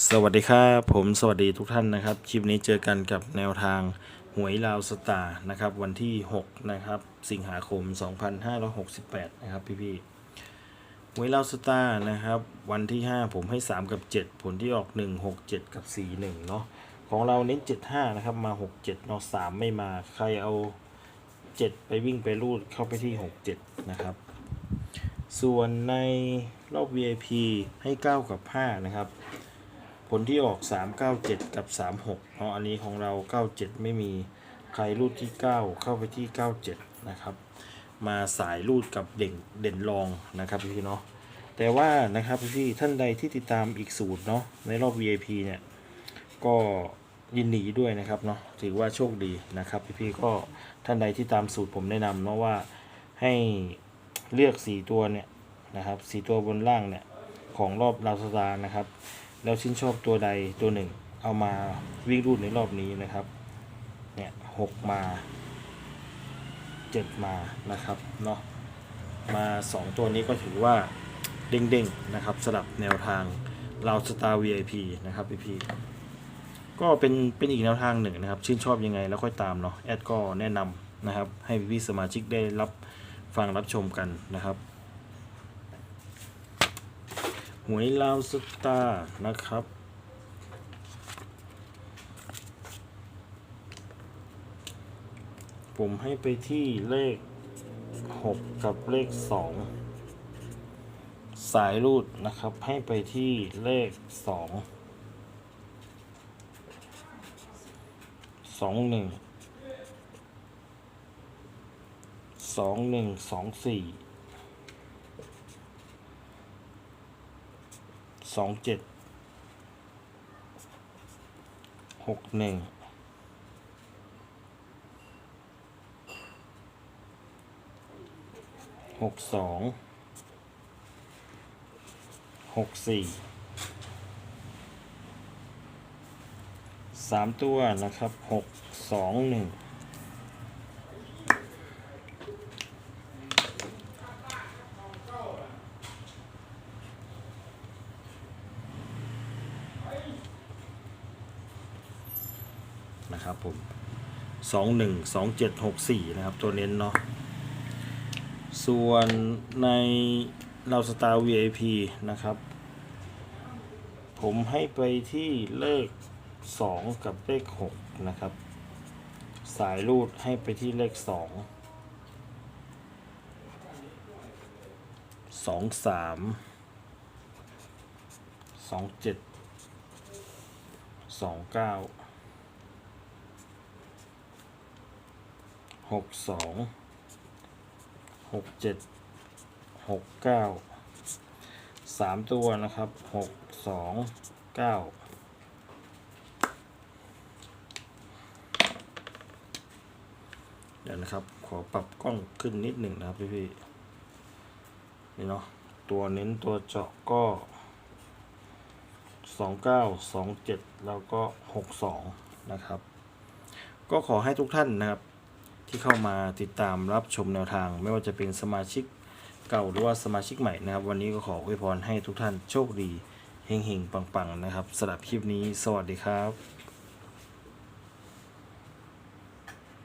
สวัสดีครับผมสวัสดีทุกท่านนะครับ คลิปนี้เจอกันกับแนวทางหวยลาวสตาร์นะครับ วันที่ 6 นะครับ สิงหาคม 2568 นะครับ พี่ๆหวยลาวสตาร์นะครับ วันที่ 5 ผมให้ 3 กับ 7 ผลที่ออก 1 6 7 กับ 4 1 เนาะของเราเน้น 75 นะครับ มา 6 7เนาะ3ไม่มาใครเอา 7 ไปวิ่งไปรูดเข้าไปที่ 6 7 นะครับ ส่วนในรอบ VIP ให้ 9 กับ 5 นะครับ ผลที่ออก 397 กับ 36เนาะอันนี้ของเรา 97 ไม่มีใครรูดที่ 9 เข้าไปที่ 97 นะครับ มาสายรูดกับเด่นเด่นรองนะครับพี่เนาะแต่ว่านะครับพี่ท่านใดที่ติดตามอีกสูตรเนาะในรอบ VIP เนี่ยก็ยินดีด้วยนะครับเนาะถือว่าโชคดีนะครับ พี่ๆก็ท่านใดที่ตามสูตรผมแนะนำเนาะว่าให้เลือก 4 ตัวเนี่ยนะครับ4ตัวบนล่างเนี่ยของรอบลาวสตาร์นะครับ แล้วชื่นชอบตัวใดตัวหนึ่ง เอามาวิ่งรูดในรอบนี้นะครับ เนี่ยหกมาเจ็ดมานะครับเนาะมาสองตัวนี้ก็ถือว่าเด้งๆนะครับสลับแนวทางเราสตาร์ VIP นะครับพี่ๆก็เป็นเป็นอีกแนวทางหนึ่งนะครับ ชื่นชอบยังไงแล้วค่อยตามเนาะแอดก็แนะนำนะครับ ให้พี่ๆสมาชิกได้รับฟังรับชมกันนะครับ ห วยลาวสตาร์นะครับ ผมให้ไปที่เลข 6 กับเลข 2 สายรูดนะครับ ให้ไปที่เลข 2 2 1 2 1 2 4 สองเจ็ดหกหนึ่งหกสองหกสี่สามตัวนะครับหกสองหนึ่ง นะครับผมสองหนึ่งสองเจ็ดหกสี่นะครับ ตัวเน้นเนาะส่วนในเราสตาร์ VIP นะครับ ผมให้ไปที่เลข 2 กับเลข 6 นะครับ สายรูดให้ไปที่เลข 2 2 3 2 7 2 9 หกสองหกเจ็ดหกเก้าสามตัวนะครับหกสองเก้าเดี๋ยวนะครับ ขอปรับกล้องขึ้นนิดหนึ่งนะครับพี่พี่ๆนี่เนาะตัวเน้นตัวเจาะก็สองเก้าสองเจ็ดแล้วก็หกสองนะครับ ก็ขอให้ทุกท่านนะครับ ที่เข้ามาติดตามรับชมแนวทาง ไม่ว่าจะเป็นสมาชิกเก่าหรือว่าสมาชิกใหม่นะครับ วันนี้ก็ขออวยพรให้ทุกท่านโชคดีเฮงๆปังๆนะครับสำหรับคลิปนี้สวัสดีครับ